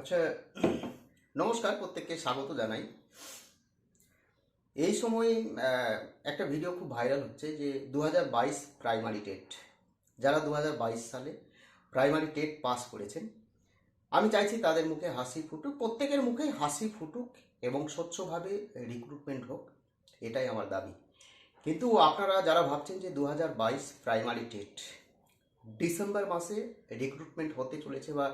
আচ্ছা নমস্কার প্রত্যেককে, স্বাগত জানাই। এই সময় একটা ভিডিও খুব ভাইরাল হচ্ছে যে দু হাজার বাইশ প্রাইমারি টেট যারা দু হাজার বাইশ সালে প্রাইমারি টেট পাস করেছেন, আমি চাইছি তাদের মুখে হাসি ফুটুক, প্রত্যেকের মুখে হাসি ফুটুক এবং স্বচ্ছভাবে রিক্রুটমেন্ট হোক, এটাই আমার দাবি। কিন্তু আপনারা যারা ভাবছেন যে দু হাজার বাইশ প্রাইমারি টেট ডিসেম্বর মাসে রিক্রুটমেন্ট হতে চলেছে বা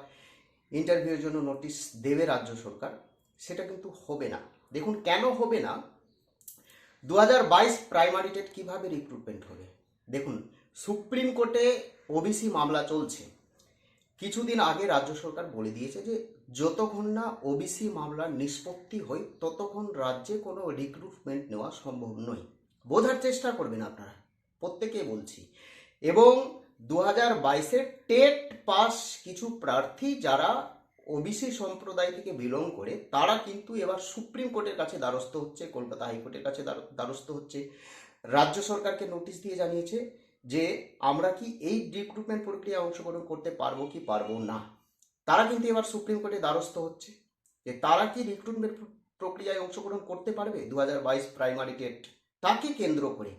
ইন্টারভিউর জন্য নোটিশ দেবে রাজ্য সরকার, সেটা কিন্তু হবে না। দেখুন কেন হবে না? দু হাজার বাইশ প্রাইমারি টেট কীভাবে রিক্রুটমেন্ট হবে? দেখুন, সুপ্রিম কোর্টে ওবিসি মামলা চলছে। কিছুদিন আগে রাজ্য সরকার বলে দিয়েছে যে, যতক্ষণ না ওবিসি মামলার নিষ্পত্তি হয়, ততক্ষণ রাজ্যে কোনো রিক্রুটমেন্ট নেওয়া সম্ভব নয়। বোঝার চেষ্টা করবেন আপনারা প্রত্যেকেই বলছি। এবং দু হাজার বাইশের টেট পাস কিছু প্রার্থী যারা ওবিসি সম্প্রদায় থেকে বিলং করে, তারা কিন্তু এবার সুপ্রিম কোর্টের কাছে দ্বারস্থ হচ্ছে, কলকাতা হাইকোর্টের কাছে দ্বার- দ্বারস্থ হচ্ছে। রাজ্য সরকারকে নোটিশ দিয়ে জানিয়েছে যে, আমরা কি এই রিক্রুটমেন্ট প্রক্রিয়ায় অংশগ্রহণ করতে পারব কি পারব না। তারা কিন্তু এবার সুপ্রিম কোর্টে দ্বারস্থ হচ্ছে। যে, তারা কি রিক্রুটমেন্ট প্রক্রিয়ায় অংশগ্রহণ করতে পারবে দু হাজার বাইশ প্রাইমারি টেট? তাকে কেন্দ্র করে,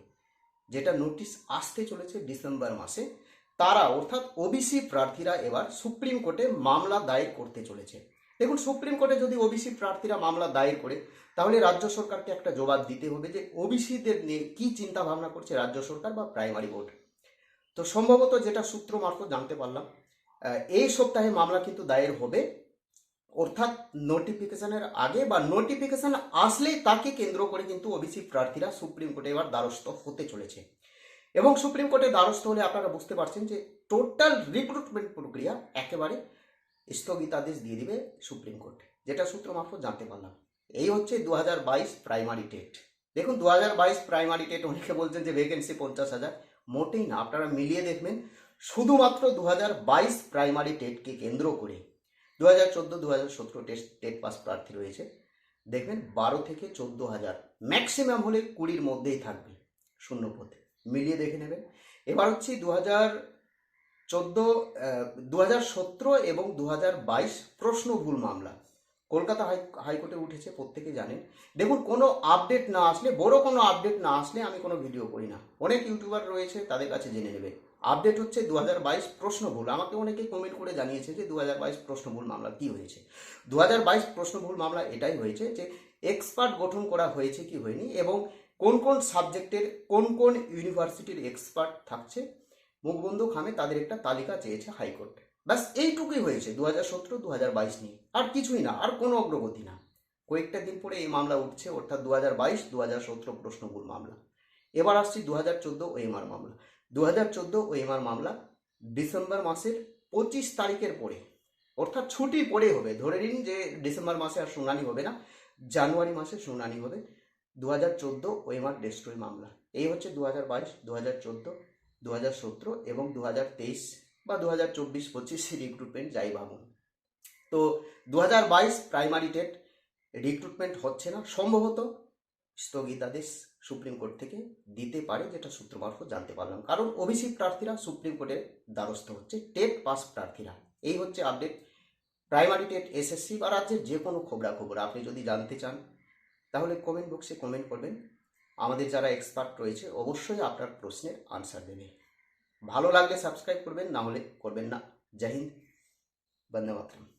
যেটা নোটিশ আসতে চলেছে ডিসেম্বর মাসে তারা, অর্থাৎ ওবিসি প্রার্থীরা এবার সুপ্রিম কোর্টে মামলা দায়ের করতে চলেছে। দেখুন, সুপ্রিম কোর্টে যদি ওবিসি প্রার্থীরা মামলা দায়ের করে, তাহলে রাজ্য সরকারকে একটা জবাব দিতে হবে যে ওবিসিদের নিয়ে কি চিন্তা ভাবনা করছে রাজ্য সরকার বা প্রাইমারি বোর্ড। তো সম্ভবত যেটা সূত্র মারফত জানতে পারলাম এই সপ্তাহে মামলা কিন্তু দায়ের হবে। অর্থাৎ নোটিফিকেশনের আগে বা নোটিফিকেশন আসলেই তাকে কেন্দ্র করে কিন্তু ওবিসি প্রার্থীরা সুপ্রিম কোর্টে এবার দ্বারস্থ হতে চলেছে। এবং সুপ্রিম কোর্টে দ্বারস্থ হলে আপনারা বুঝতে পারছেন যে টোটাল রিক্রুটমেন্ট প্রক্রিয়া একেবারে স্থগিতাদেশ দিয়ে দিবে সুপ্রিম কোর্ট। যেটা সূত্র মারফত জানতে পারলাম। এই হচ্ছে দু হাজার বাইশ প্রাইমারি টেট। দেখুন দু হাজার বাইশ প্রাইমারি টেট অনেকে বলছেন যে ভ্যাকেন্সি পঞ্চাশ হাজার। মোটেই না, আপনারা মিলিয়ে দেখবেন শুধুমাত্র দু হাজার বাইশ প্রাইমারি টেটকে কেন্দ্র করে দু হাজার চোদ্দ দু হাজার সতেরো টেস্ট টেট পাস প্রার্থী রয়েছে। দেখবেন বারো থেকে চোদ্দ হাজার। ম্যাক্সিমাম হলে কুড়ির মধ্যেই থাকবে শূন্য পদে মিলিয়ে দেখে নেবেন। এবার হচ্ছে দু হাজার চোদ্দ দু হাজার সতেরো এবং দু হাজার বাইশ প্রশ্ন ভুল মামলা। কলকাতা হাই, হাইকোর্টে উঠেছে, প্রত্যেকে জানেন। দেখুন, কোনো আপডেট না আসলে, বড় কোনো আপডেট না আসলে আমি কোনো ভিডিও করি না। অনেক ইউটিউবার রয়েছে, তাদের কাছে জেনে নেবে। আপডেট হচ্ছে দু হাজার বাইশ প্রশ্ন ভুল। আমাকে অনেকে কমেন্ট করে জানিয়েছে যে দু হাজার বাইশ প্রশ্ন ভুল মামলা কী হয়েছে? দু হাজার বাইশ প্রশ্ন ভুল মামলা এটাই হয়েছে যে এক্সপার্ট গঠন করা হয়েছে কি হয়নি এবং কোন কোন সাবজেক্টের কোন কোন ইউনিভার্সিটির এক্সপার্ট থাকছে, মুখবন্ধু খামে তাদের একটা তালিকা চেয়েছে হাইকোর্ট। ব্যাস, এইটুকুই হয়েছে দু হাজার সতেরো দু হাজার বাইশ নিয়ে। আর কিছুই না, আর কোনো অগ্রগতি না। কয়েকটা দিন পরে এই মামলা উঠছে, অর্থাৎ দু হাজার বাইশ দু হাজার সতেরো প্রশ্নভুল মামলা। এবার আসছি দু হাজার চোদ্দ ওএমআর মামলা। দু হাজার চোদ্দ ওএমআর মামলা ডিসেম্বর মাসের পঁচিশ তারিখের পরে, অর্থাৎ ছুটি পরে হবে। ধরে নিন যে ডিসেম্বর মাসে আর শুনানি হবে না, জানুয়ারি মাসে শুনানি হবে। দু হাজার চোদ্দ ওএমআর ডেস্ট্রয় মামলা। এই হচ্ছে দু হাজার বাইশ দু হাজার চোদ্দ দু হাজার সতেরো এবং দু হাজার তেইশ বা দু হাজার চব্বিশ, পঁচিশ রিক্রুটমেন্ট যাই ভাবুন। তো দু হাজার বাইশ প্রাইমারি টেট রিক্রুটমেন্ট হচ্ছে না, সম্ভবত স্থগিতাদেশ সুপ্রিম কোর্ট থেকে দিতে পারে যেটা সূত্র মারফত জানতে পারলাম। কারণ ওবিসি প্রার্থীরা সুপ্রিম কোর্টের দ্বারস্থ হচ্ছে, টেট পাস প্রার্থীরা। এই হচ্ছে আপডেট প্রাইমারি টেট এসএসসি বা রাজ্যের যে কোনো খবরাখবর। আপনি যদি জানতে চান তাহলে কমেন্ট বক্সে কমেন্ট করবেন। আমাদের যারা এক্সপার্ট রয়েছে, অবশ্যই আপনার প্রশ্নের আনসার দেবে। ভালো লাগলে সাবস্ক্রাইব করবেন, না হলে করবেন না। জাহিন হিন্দ, বন্দে মাতরম।